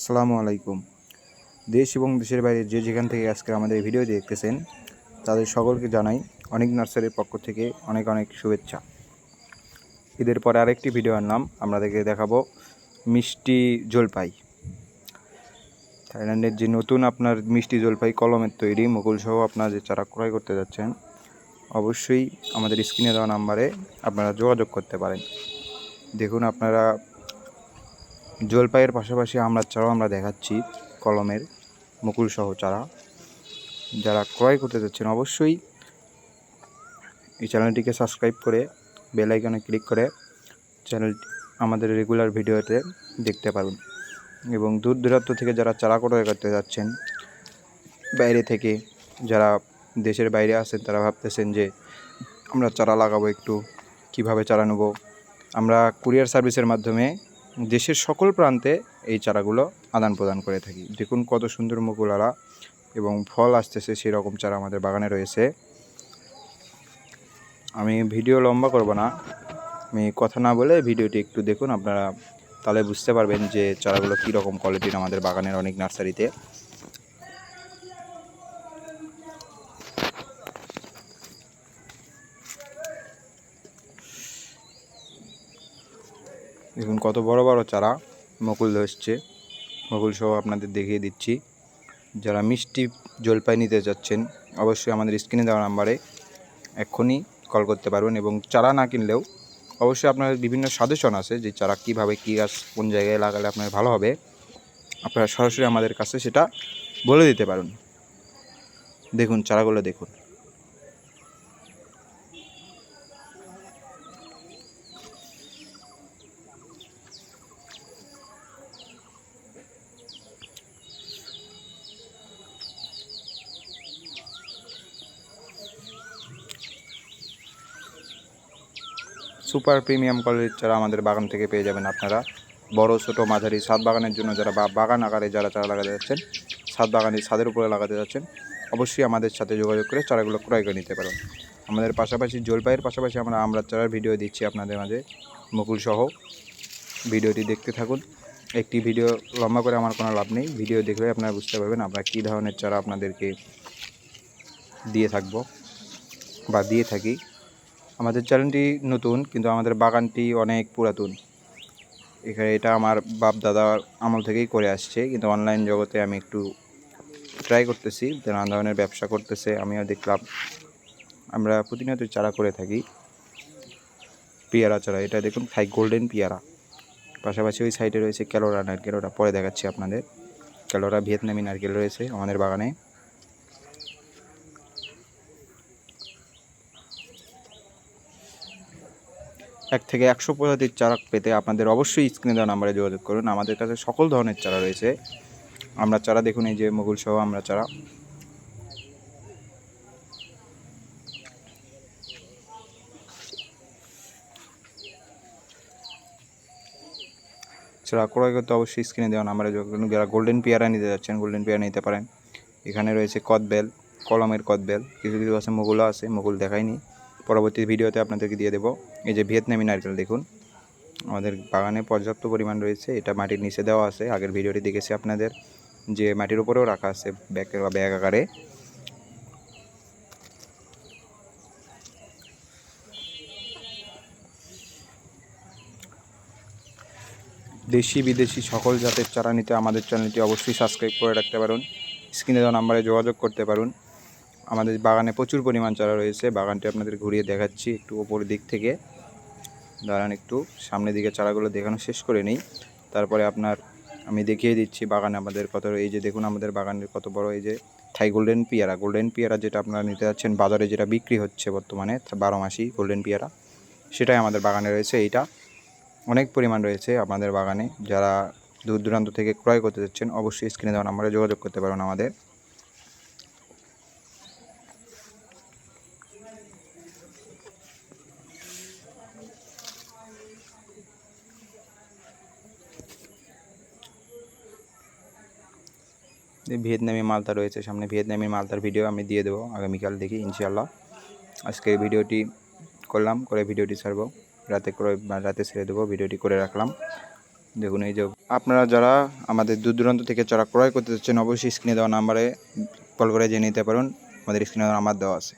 আসসালামু আলাইকুম। দেশ এবং দেশের বাইরে যে যেখান থেকে আজকে আমাদের ভিডিও দেখতেছেন, তাদের সকলকে জানাই অনেক নার্সারির পক্ষ থেকে অনেক অনেক শুভেচ্ছা। ঈদের পরে আরেকটি ভিডিও আনলাম, আপনাদেরকে দেখাবো মিষ্টি জলপাই। থাইল্যান্ডের যে নতুন আপনার মিষ্টি জলপাই কলমের তৈরি মুকুল সহ আপনারা যে চারা ক্রয় করতে যাচ্ছেন, অবশ্যই আমাদের স্ক্রিনে দেওয়া নাম্বারে আপনারা যোগাযোগ করতে পারেন। দেখুন আপনারা জলপাইয়ের পাশাপাশি আমরা চারাও আমরা দেখাচ্ছি কলমের মুকুল সহ চারা। যারা ক্রয় করতে যাচ্ছেন অবশ্যই এই চ্যানেলটিকে সাবস্ক্রাইব করে বেল আইকনে ক্লিক করে চ্যানেল আমাদের রেগুলার ভিডিওতে দেখতে পারুন। এবং দূর দূরান্ত থেকে যারা চারা ক্রয় করতে যাচ্ছেন, বাইরে থেকে যারা দেশের বাইরে আছেন, তারা ভাবতেছেন যে আমরা চারা লাগাবো একটু, কীভাবে চারা নেব। আমরা কুরিয়ার সার্ভিসের মাধ্যমে দেশের সকল প্রান্তে এই চারাগুলো আদান প্রদান করে থাকি। দেখুন কত সুন্দর মুকুলালা এবং ফল আসতেছে সেরকম চারা আমাদের বাগানে রয়েছে। আমি ভিডিও লম্বা করব না। আমি কথা না বলে ভিডিওটি একটু দেখুন, আপনারা তাহলে বুঝতে পারবেন যে চারাগুলো কী রকম কোয়ালিটির আমাদের বাগানের অনেক নার্সারিতে। দেখুন কত বড় বড় চারা মুকুল ধরছে মুকুল সহ আপনাদের দেখিয়ে দিচ্ছি। যারা মিষ্টি জলপাই নিতে যাচ্ছেন অবশ্যই আমাদের স্ক্রিনে দেওয়া নাম্বারে এক্ষুনি কল করতে পারবেন এবং চারা না কিনলেও অবশ্যই আপনার বিভিন্ন সাজেশন আছে যে চারা কীভাবে, কী গাছ কোন জায়গায় লাগালে আপনার ভালো হবে। আপনারা সরাসরি আমাদের কাছে সেটা বলে দিতে পারুন। দেখুন চারাগুলো দেখুন। সুপার প্রিমিয়াম কোয়ালিটির চারা আমাদের বাগান থেকে পেয়ে যাবেন আপনারা। বড়, ছোট, মাঝারি ছাদ বাগানের জন্য যারা বা বাগান আকারে যারা চারা লাগাতে যাচ্ছেন ছাদ বাগানে ছাদের উপরে লাগাতে যাচ্ছেন, অবশ্যই আমাদের সাথে যোগাযোগ করে চারাগুলো ক্রয় করে নিতে পারেন। আমাদের পাশাপাশি, জলপাইয়ের পাশাপাশি আমরা আমরা চারার ভিডিও দিচ্ছি আপনাদের মাঝে। মুকুল সহ ভিডিওটি দেখতে থাকুন। একটি ভিডিও লম্বা করে আমার কোনো লাভ নেই। ভিডিও দেখলে আপনারা বুঝতে পারবেন আমরা কী ধরনের চারা আপনাদেরকে দিয়ে থাকব বা দিয়ে থাকি। আমাদের চ্যানেলটি নতুন, কিন্তু আমাদের বাগানটি অনেক পুরাতন। এখানে এটা আমার বাপ দাদার আমল থেকেই করে আসছে, কিন্তু অনলাইন জগতে আমি একটু ট্রাই করতেছি নানা ধরনের ব্যবসা করতেছে, আমিও দেখলাম। আমরা প্রতিনিয়ত চারা করে থাকি। পেয়ারা চারা, এটা দেখুন থাই গোল্ডেন পেয়ারা। পাশাপাশি ওই সাইডে রয়েছে ক্যালোরা নারকেল ওটা পরে দেখাচ্ছি আপনাদের। ক্যালোরা ভিয়েতনামি নারকেল রয়েছে আমাদের বাগানে। এক থেকে একশো প্রজাতির চারা পেতে আপনাদের অবশ্যই স্ক্রিনে দেওয়া নাম্বারে যোগাযোগ করুন। আমাদের কাছে সকল ধরনের চারা রয়েছে। আমরা চারা দেখুন, এই যে মুগুল সহ আমরা চারা। চারা ক্রয় করতে অবশ্যই স্ক্রিনে দেওয়া নাম্বারে যোগাযোগ করুন। যারা গোল্ডেন পেয়ারা নিতে যাচ্ছেন গোল্ডেন পেয়ারা নিতে পারেন। এখানে রয়েছে কদবেল, কলমের কদবেল। কিছু কিছু আছে মুগুলও আছে মুগুল দেখাইনি পরবর্তী ভিডিওতে আপনাদেরকে দিয়ে দেবো। এই যে ভিয়েতনামি নারকেল দেখুন, আমাদের বাগানে পর্যাপ্ত পরিমাণ রয়েছে। এটা মাটির নিচে দেওয়া আছে, আগের ভিডিওটি দেখেছি আপনাদের। যে মাটির উপরেও রাখা আছে ব্যাগের বা ব্যাগ আকারে। দেশি বিদেশি সকল জাতের চারা নিতে আমাদের চ্যানেলটি অবশ্যই সাবস্ক্রাইব করে রাখতে পারুন। স্ক্রিনে দেওয়া নাম্বারে যোগাযোগ করতে পারুন। আমাদের বাগানে প্রচুর পরিমাণ চারা রয়েছে। বাগানটি আপনাদের ঘুরিয়ে দেখাচ্ছি একটু ওপরের দিক থেকে। দাঁড়ান একটু, সামনের দিকে চারাগুলো দেখানো শেষ করে নিই। তারপরে আপনার আমি দেখিয়ে দিচ্ছি বাগানে আমাদের কত এই যে দেখুন আমাদের বাগানের কত বড় এই যে থাই গোল্ডেন পিয়ারা। গোল্ডেন পিয়ারা যেটা আপনারা নিতে যাচ্ছেন, বাজারে যেটা বিক্রি হচ্ছে বর্তমানে বারো মাসি গোল্ডেন পিয়ারা। সেটাই আমাদের বাগানে রয়েছে এইটা। অনেক পরিমাণ রয়েছে আমাদের বাগানে। যারা দূর দূরান্ত থেকে ক্রয় করতে যাচ্ছেন, অবশ্যই স্ক্রিনে দেওয়া নাম্বারে যোগাযোগ করতে পারেন আমাদের। ভিয়েতনামি মালতা রয়েছে, সামনে ভিয়েতনামি মালতার ভিডিও আমি দিয়ে দেবো আগামীকাল দেখি ইনশাল্লাহ আজকে ভিডিওটি করলাম, করে ভিডিওটি ছাড়বো, রাতে করে রাতে ছেড়ে দেবো, ভিডিওটি করে রাখলাম। দেখুন এই যে, আপনারা যারা আমাদের দূর দূরান্ত থেকে চড়া ক্রয় করতে চাচ্ছেন, অবশ্যই স্ক্রিনে দেওয়া নাম্বারে কল করে জেনে নিতে পারুন। আমাদের স্ক্রিনে নাম্বার দেওয়া আছে।